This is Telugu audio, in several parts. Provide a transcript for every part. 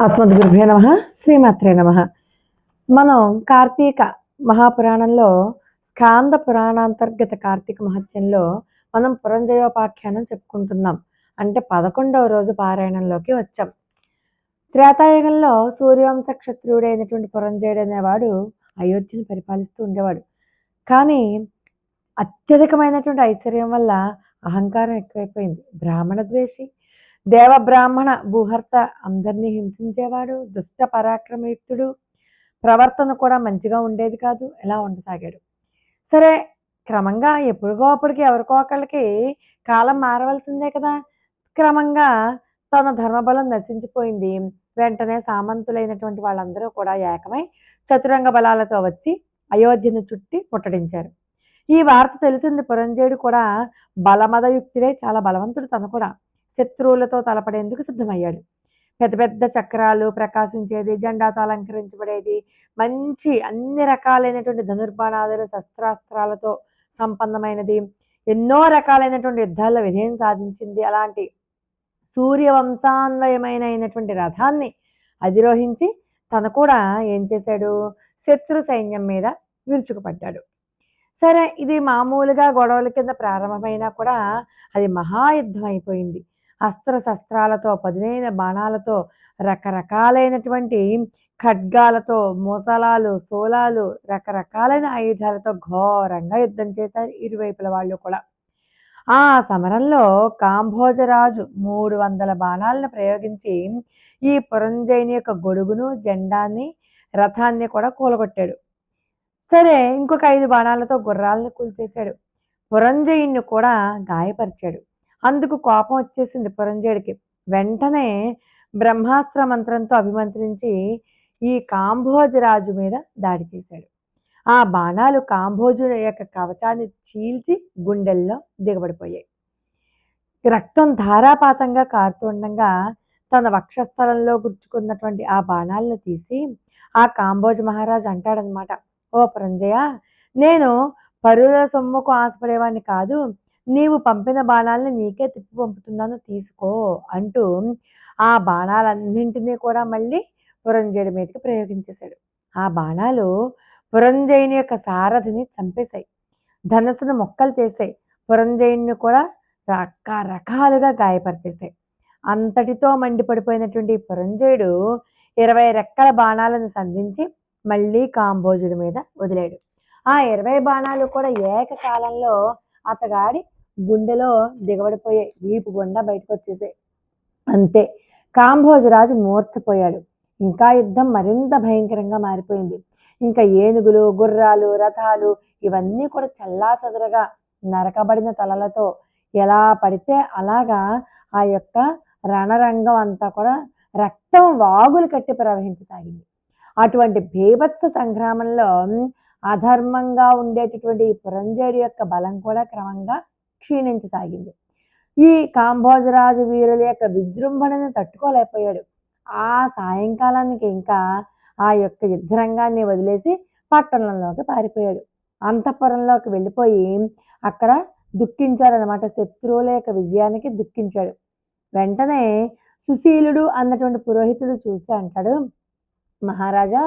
అస్మద్గురుభ్యో నమ శ్రీమాత్రే నమ. మనం కార్తీక మహాపురాణంలో స్కాంద పురాణాంతర్గత కార్తీక మహత్యంలో మనం పురంజయోపాఖ్యానం చెప్పుకుంటున్నాం. అంటే పదకొండవ రోజు పారాయణంలోకి వచ్చాం. త్రేతాయుగంలో సూర్యవంశ క్షత్రియుడైనటువంటి పురంజయుడు అనేవాడు అయోధ్యను పరిపాలిస్తూ ఉండేవాడు. కానీ అత్యధికమైనటువంటి ఐశ్వర్యం వల్ల అహంకారం ఎక్కువైపోయింది. బ్రాహ్మణ ద్వేషి దేవబ్రాహ్మణ భూహర్త అందరినీ హింసించేవాడు దుష్ట పరాక్రమయుక్తుడు ప్రవర్తన కూడా మంచిగా ఉండేది కాదు ఎలా ఉండసాగాడు? సరే క్రమంగా ఎప్పుడుగో అప్పటికి ఎవరికో ఒకళ్ళకి కాలం మారవలసిందే కదా. క్రమంగా తన ధర్మబలం నశించిపోయింది. వెంటనే సామంతులైనటువంటి వాళ్ళందరూ కూడా ఏకమై చతురంగ బలాలతో వచ్చి అయోధ్యను చుట్టి ముట్టడించారు. ఈ వార్త తెలిసింది పురంజయుడు కూడా బలమదయుక్తుడే చాలా బలవంతుడు తను కూడా. శత్రువులతో తలపడేందుకు సిద్ధమయ్యాడు. పెద్ద పెద్ద చక్రాలు ప్రకాశించేది జెండాతో అలంకరించబడేది మంచి అన్ని రకాలైనటువంటి ధనుర్బాణాదులు శస్త్రాస్త్రాలతో సంపన్నమైనది ఎన్నో రకాలైనటువంటి యుద్ధాల్లో విజయం సాధించింది. అలాంటి సూర్యవంశాన్వయమైనటువంటి రథాన్ని అధిరోహించి తను కూడా ఏం చేశాడు? శత్రు సైన్యం మీద విరుచుకుపడ్డాడు. సరే ఇది మామూలుగా గొడవల కింద ప్రారంభమైనా కూడా అది మహాయుద్ధం అయిపోయింది. అస్త్ర శస్త్రాలతో పదునైన బాణాలతో రకరకాలైనటువంటి ఖడ్గాలతో మూసలాలు సోలాలు రకరకాలైన ఆయుధాలతో ఘోరంగా యుద్ధం చేశారు ఇరువైపుల వాళ్ళు కూడా. ఆ సమరంలో కాంభోజరాజు మూడు వందల బాణాలను ప్రయోగించి ఈ పురంజయుని యొక్క గొడుగును జెండాన్ని రథాన్ని కూడా కూలగొట్టాడు. సరే ఇంకొక ఐదు బాణాలతో గుర్రాలను కూల్చేశాడు. పురంజయుణ్ణి కూడా గాయపరిచాడు. అందుకు కోపం వచ్చేసింది పురంజయుడికి వెంటనే బ్రహ్మాస్త్ర మంత్రంతో అభిమంత్రించి ఈ కాంభోజరాజు మీద దాడి చేశాడు. ఆ బాణాలు కాంభోజు యొక్క కవచాన్ని చీల్చి గుండెల్లో దిగబడిపోయాయి. రక్తం ధారాపాతంగా కారుతుండగా తన వక్షస్థలంలో గుర్చుకున్నటువంటి ఆ బాణాలను తీసి ఆ కాంబోజ్ మహారాజు అంటాడనమాట ఓ పురంజయ నేను పరుల సొమ్ముకు ఆశపడేవాడిని కాదు నీవు పంపిన బాణాలని నీకే తిప్పి పంపుతున్నాను తీసుకో అంటూ ఆ బాణాలన్నింటినీ కూడా మళ్ళీ పురంజయుడి మీదకి ప్రయోగించేశాడు. ఆ బాణాలు పురంజయుని యొక్క సారథిని చంపేశాయి. ధనస్సును మొక్కలు చేశాయి. పురంజయుడిని కూడా రకరకాలుగా గాయపరిచేశాయి. అంతటితో మండిపడిపోయినటువంటి పురంజయుడు ఇరవై రెక్కల బాణాలను సంధించి మళ్ళీ కాంబోజుడి మీద వదిలాడు. ఆ ఇరవై బాణాలు కూడా ఏకకాలంలో అతగాడి గుండెలో దిగబడిపోయాయి వీపు గుండా బయటకు వచ్చేసాయి అంతే. కాంభోజరాజు మూర్చపోయాడు ఇంకా యుద్ధం మరింత భయంకరంగా మారిపోయింది. ఇంకా ఏనుగులు గుర్రాలు రథాలు ఇవన్నీ కూడా చల్లా చదురుగా నరకబడిన తలలతో ఎలా పడితే అలాగా ఆ యొక్క రణరంగం అంతా కూడా రక్తం వాగులు కట్టి ప్రవహించసాగింది. అటువంటి భీభత్స సంగ్రామంలో అధర్మంగా ఉండేటటువంటి పురంజేడు యొక్క బలం కూడా క్రమంగా క్షీణించసాగింది. ఈ కాంభోజరాజు వీరుల యొక్క విజృంభణను తట్టుకోలేకపోయాడు. ఆ సాయంకాలానికి ఇంకా ఆ యొక్క యుద్ధరంగాన్ని వదిలేసి పట్టణంలోకి పారిపోయాడు. అంతఃపురంలోకి వెళ్ళిపోయి అక్కడ దుఃఖించాడనమాట శత్రువుల యొక్క విజయానికి దుఃఖించాడు. వెంటనే సుశీలుడు అన్నటువంటి పురోహితుడు చూసి అంటాడు మహారాజా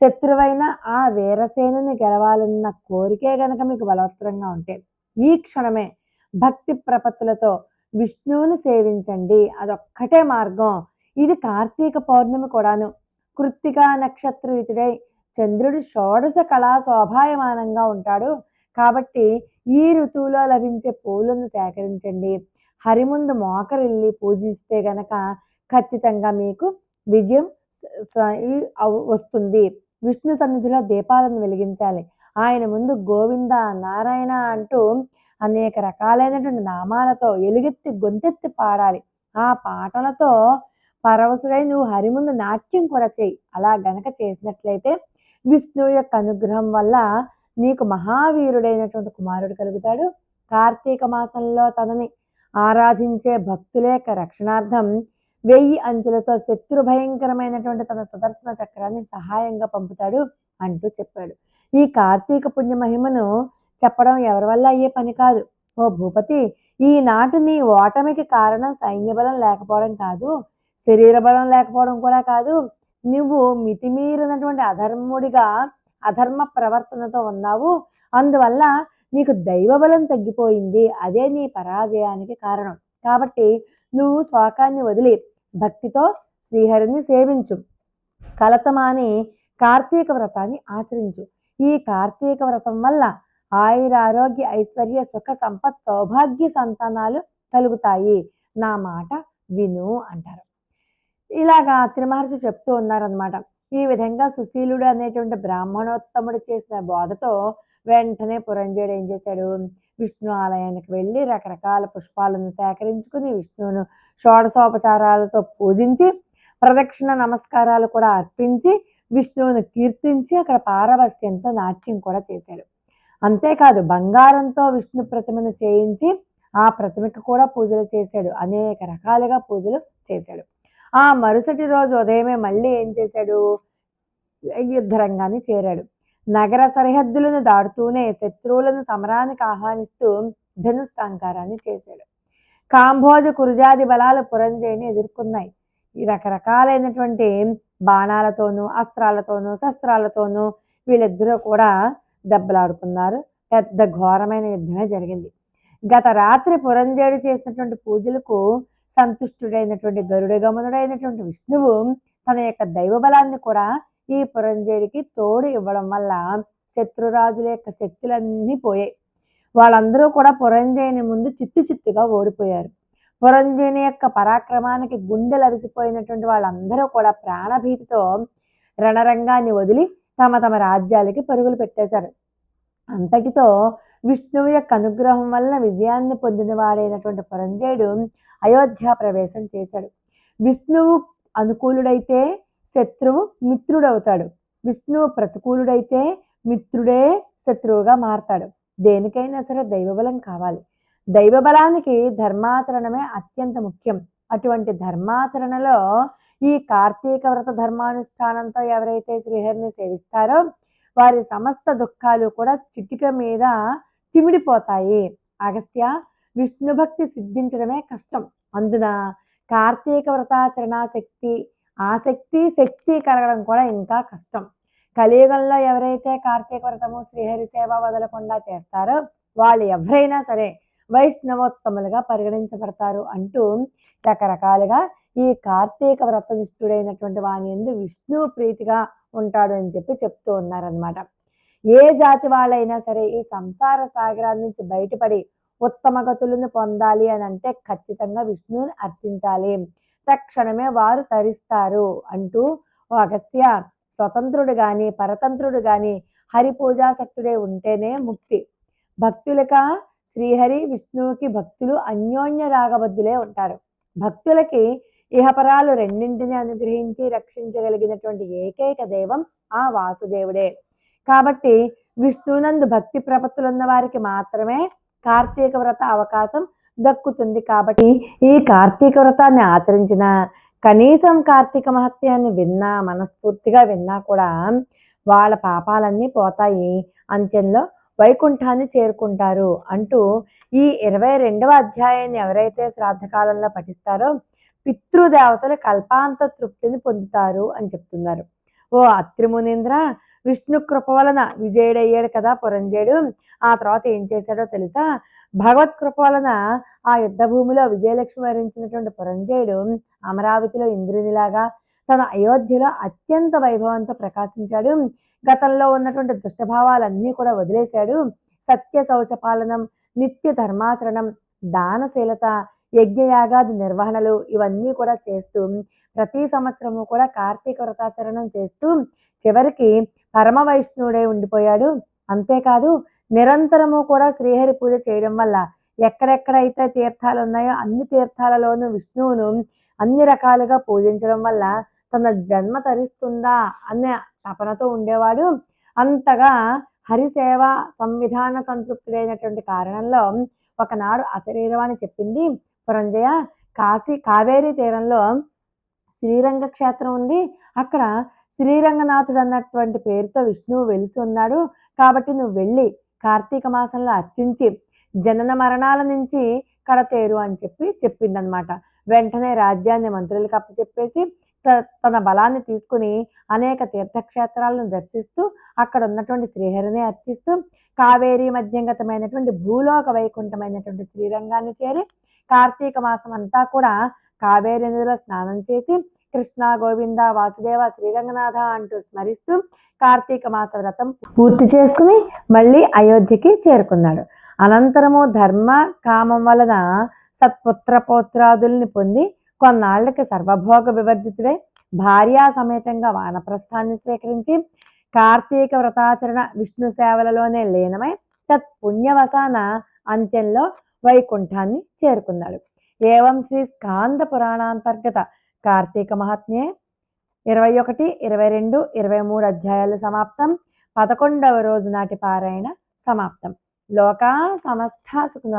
శత్రువైన ఆ వీరసేనని గెలవాలన్న కోరికే గనక మీకు బలవత్తరంగా ఉంటే ఈ క్షణమే భక్తి ప్రపత్తులతో విష్ణువుని సేవించండి. అదొక్కటే మార్గం. ఇది కార్తీక పౌర్ణమి కూడాను. కృత్తికా నక్షత్రయుతుడై చంద్రుడు షోడశ కళా శోభాయమానంగా ఉంటాడు. కాబట్టి ఈ ఋతువులో లభించే పూలను సేకరించండి. హరిముందు మోకరిల్లి పూజిస్తే గనక ఖచ్చితంగా మీకు విజయం వస్తుంది. విష్ణు సన్నిధిలో దీపాలను వెలిగించాలి. ఆయన ముందు గోవింద నారాయణ అంటూ అనేక రకాలైనటువంటి నామాలతో ఎలుగెత్తి గొంతెత్తి పాడాలి. ఆ పాటలతో పరవశుడై నువ్వు హరిముందు నాట్యం కూడా చేయి. అలా గనక చేసినట్లయితే విష్ణువు యొక్క అనుగ్రహం వల్ల నీకు మహావీరుడైనటువంటి కుమారుడు కలుగుతాడు. కార్తీక మాసంలో తనని ఆరాధించే భక్తుల యొక్క రక్షణార్థం వెయ్యి అంచులతో శత్రు భయంకరమైనటువంటి తన సుదర్శన చక్రాన్ని సహాయంగా పంపుతాడు అంటూ చెప్పాడు. ఈ కార్తీక పుణ్య మహిమను చెప్పడం ఎవరి వల్ల అయ్యే పని కాదు. ఓ భూపతి ఈనాటి నీ ఓటమికి కారణం సైన్యబలం లేకపోవడం కాదు. శరీర బలం లేకపోవడం కూడా కాదు. నువ్వు మితిమీరినటువంటి అధర్ముడిగా అధర్మ ప్రవర్తనతో ఉన్నావు. అందువల్ల నీకు దైవ బలం తగ్గిపోయింది. అదే నీ పరాజయానికి కారణం. కాబట్టి నువ్వు శోకాన్ని వదిలి భక్తితో శ్రీహరిని సేవించు. కలతమాని కార్తీక వ్రతాన్ని ఆచరించు. ఈ కార్తీక వ్రతం వల్ల ఆయుర ఆరోగ్య ఐశ్వర్య సుఖ సంపత్ సౌభాగ్య సంతానాలు కలుగుతాయి. నా మాట విను అంటారు. ఇలాగా త్రిమహర్షి చెప్తూ ఉన్నారనమాట ఈ విధంగా సుశీలుడు అనేటువంటి బ్రాహ్మణోత్తముడు చేసిన బోధతో వెంటనే పురంజయుడు ఏం చేశాడు? విష్ణు ఆలయానికి వెళ్ళి రకరకాల పుష్పాలను సేకరించుకుని విష్ణువును షోడశోపచారాలతో పూజించి ప్రదక్షిణ నమస్కారాలు కూడా అర్పించి విష్ణువును కీర్తించి అక్కడ పారవస్యంతో నాట్యం కూడా చేశాడు. అంతేకాదు బంగారంతో విష్ణు ప్రతిమను చేయించి ఆ ప్రతిమకు కూడా పూజలు చేశాడు. అనేక రకాలుగా పూజలు చేశాడు. ఆ మరుసటి రోజు ఉదయమే మళ్ళీ ఏం చేశాడు? యుద్ధరంగాన్ని చేరాడు. నగర సరిహద్దులను దాటుతూనే శత్రువులను సమరానికి ఆహ్వానిస్తూ ధనుష్టాంకారాన్ని చేశాడు. కాంభోజ కురుజాది బలాలు పురంజయుని ఎదుర్కొన్నాయి. ఈ రకరకాలైనటువంటి బాణాలతోనూ అస్త్రాలతోనూ శస్త్రాలతోనూ వీళ్ళిద్దరూ కూడా దెబ్బలాడుకున్నారు. పెద్ద ఘోరమైన యుద్ధమే జరిగింది. గత రాత్రి పురంజేడు చేసినటువంటి పూజలకు సంతుష్టుడైనటువంటి గరుడ గమనుడైనటువంటి విష్ణువు తన యొక్క దైవ బలాన్ని కూడా ఈ పురంజేడికి తోడు ఇవ్వడం వల్ల శత్రురాజుల యొక్క శక్తులన్నీ పోయాయి. వాళ్ళందరూ కూడా పురంజయుని ముందు చిత్తు చిత్తుగా ఓడిపోయారు. పురంజయుని యొక్క పరాక్రమానికి గుండెలు అవిసిపోయినటువంటి వాళ్ళందరూ కూడా ప్రాణభీతితో రణరంగాన్ని వదిలి తమ తమ రాజ్యాలకి పరుగులు పెట్టేశారు. అంతటితో విష్ణువు యొక్క అనుగ్రహం వలన విజయాన్ని పొందిన వాడైనటువంటి పురంజయుడు అయోధ్య ప్రవేశం చేశాడు. విష్ణువు అనుకూలుడైతే శత్రువు మిత్రుడవుతాడు. విష్ణువు ప్రతికూలుడైతే మిత్రుడే శత్రువుగా మారతాడు. దేనికైనా సరే దైవబలం కావాలి. దైవబలానికి ధర్మాచరణమే అత్యంత ముఖ్యం. అటువంటి ధర్మాచరణలో ఈ కార్తీక వ్రత ధర్మానుష్ఠానంతో ఎవరైతే శ్రీహరిని సేవిస్తారో వారి సమస్త దుఃఖాలు కూడా చిటిక మీద చిమిడిపోతాయి. అగస్త్య విష్ణు భక్తి సిద్ధించడమే కష్టం. అందున కార్తీక వ్రతాచరణ శక్తి ఆసక్తి శక్తి కలగడం కూడా ఇంకా కష్టం. కలియుగంలో ఎవరైతే కార్తీక వ్రతము శ్రీహరి సేవ వదలకుండా చేస్తారో వాళ్ళు ఎవరైనా సరే వైష్ణవోత్తములుగా పరిగణించబడతారు అంటూ రకరకాలుగా ఈ కార్తీక వ్రతనిష్ఠుడైనటువంటి వాని ఎందు విష్ణువు ప్రీతిగా ఉంటాడు అని చెప్పి చెప్తూ ఉన్నారనమాట ఏ జాతి వాళ్ళైనా సరే ఈ సంసార సాగరాల నుంచి బయటపడి ఉత్తమ గతులను పొందాలి అని అంటే ఖచ్చితంగా విష్ణువుని అర్చించాలి. తక్షణమే వారు తరిస్తారు అంటూ ఓ అగస్త్య స్వతంత్రుడు కానీ పరతంత్రుడు కానీ హరి పూజాసక్తుడే ఉంటేనే ముక్తి. భక్తులక శ్రీహరి విష్ణువుకి భక్తులు అన్యోన్య రాగబద్ధులే ఉంటారు. భక్తులకి ఇహపరాలు రెండింటిని అనుగ్రహించి రక్షించగలిగినటువంటి ఏకైక దైవం ఆ వాసుదేవుడే. కాబట్టి విష్ణునందు భక్తి ప్రపత్తులున్న వారికి మాత్రమే కార్తీక వ్రత అవకాశం దక్కుతుంది. కాబట్టి ఈ కార్తీక వ్రతాన్ని ఆచరించిన కనీసం కార్తీక మహత్యాన్ని విన్నా మనస్ఫూర్తిగా విన్నా కూడా వాళ్ళ పాపాలన్నీ పోతాయి. అంత్యంలో వైకుంఠాన్ని చేరుకుంటారు అంటూ ఈ ఇరవై రెండవ అధ్యాయాన్ని ఎవరైతే శ్రాద్ధకాలంలో పఠిస్తారో పితృదేవతలు కల్పాంత తృప్తిని పొందుతారు అని చెప్తున్నారు. ఓ అత్రిమునీంద్ర విష్ణు కృప వలన విజయుడయ్యాడు కదా పురంజయుడు. ఆ తర్వాత ఏం చేశాడో తెలుసా? భగవత్ కృప వలన ఆ యుద్ధ భూమిలో విజయలక్ష్మి వరించినటువంటి పురంజయుడు అమరావతిలో ఇంద్రునిలాగా తన అయోధ్యలో అత్యంత వైభవంతో ప్రకాశించాడు. గతంలో ఉన్నటువంటి దుష్టభావాలన్నీ కూడా వదిలేశాడు. సత్య శౌచ పాలనం నిత్య ధర్మాచరణం దానశీలత యజ్ఞయాగాది నిర్వహణలు ఇవన్నీ కూడా చేస్తూ ప్రతి సంవత్సరము కూడా కార్తీక వ్రతాచరణం చేస్తూ చివరికి పరమ వైష్ణవుడే ఉండిపోయాడు. అంతేకాదు నిరంతరము కూడా శ్రీహరి పూజ చేయడం వల్ల ఎక్కడెక్కడైతే తీర్థాలు ఉన్నాయో అన్ని తీర్థాలలోనూ విష్ణువును అన్ని రకాలుగా పూజించడం వల్ల తన జన్మ తరిస్తుందా అనే తపనతో ఉండేవాడు. అంతగా హరిసేవ సంవిధాన సంతృప్తుడైనటువంటి కారణంలో ఒకనాడు అశరీరవాణి చెప్పింది పురంజయ కాశీ కావేరీ తీరంలో శ్రీరంగ క్షేత్రం ఉంది. అక్కడ శ్రీరంగనాథుడు అన్నటువంటి పేరుతో విష్ణువు వెలిసి ఉన్నాడు. కాబట్టి నువ్వు వెళ్ళి కార్తీక మాసంలో అర్చించి జనన మరణాల నుంచి కడతేరు అని చెప్పి చెప్పిందనమాట. వెంటనే రాజ్యాన్ని మంత్రులకు అప్పచెప్పేసి త- తన బలాన్ని తీసుకుని అనేక తీర్థక్షేత్రాలను దర్శిస్తూ అక్కడ ఉన్నటువంటి శ్రీహరిని అర్చిస్తూ కావేరీ మధ్యంగతమైనటువంటి భూలోక వైకుంఠమైనటువంటి శ్రీరంగాన్ని చేరి కార్తీక మాసం అంతా కూడా కావేరి నదిలో స్నానం చేసి కృష్ణ గోవింద వాసుదేవ శ్రీరంగనాథ అంటూ స్మరిస్తూ కార్తీక మాస వ్రతం పూర్తి చేసుకుని మళ్ళీ అయోధ్యకి చేరుకున్నాడు. అనంతరము ధర్మ కామం వలన సత్పుత్ర పౌత్రాదుల్ని పొంది కొన్నాళ్ళకి సర్వభోగ వివర్జితుడే భార్యా సమేతంగా వానప్రస్థాన్ని స్వీకరించి కార్తీక వ్రతాచరణ విష్ణు సేవలలోనే లీనమై తత్ పుణ్యవసాన అంత్యంలో వైకుంఠాన్ని చేరుకున్నాడు. ఏవం శ్రీ స్కాంద పురాణాంతర్గత కార్తీక మహాత్మ్యే. ఇరవై ఒకటి ఇరవై రెండు ఇరవై మూడు అధ్యాయాలు సమాప్తం. పదకొండవ రోజు నాటి పారాయణ సమాప్తం. లోకా సమస్త సుఖినో